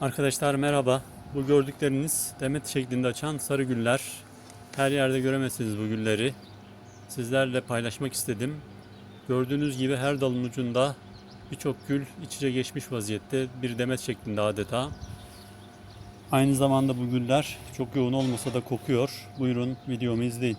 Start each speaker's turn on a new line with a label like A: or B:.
A: Arkadaşlar merhaba. Bu gördükleriniz demet şeklinde açan sarı güller. Her yerde göremezsiniz bu gülleri. Sizlerle paylaşmak istedim. Gördüğünüz gibi her dalın ucunda birçok gül iç içe geçmiş vaziyette bir demet şeklinde adeta. Aynı zamanda bu güller çok yoğun olmasa da kokuyor. Buyurun videomu izleyin.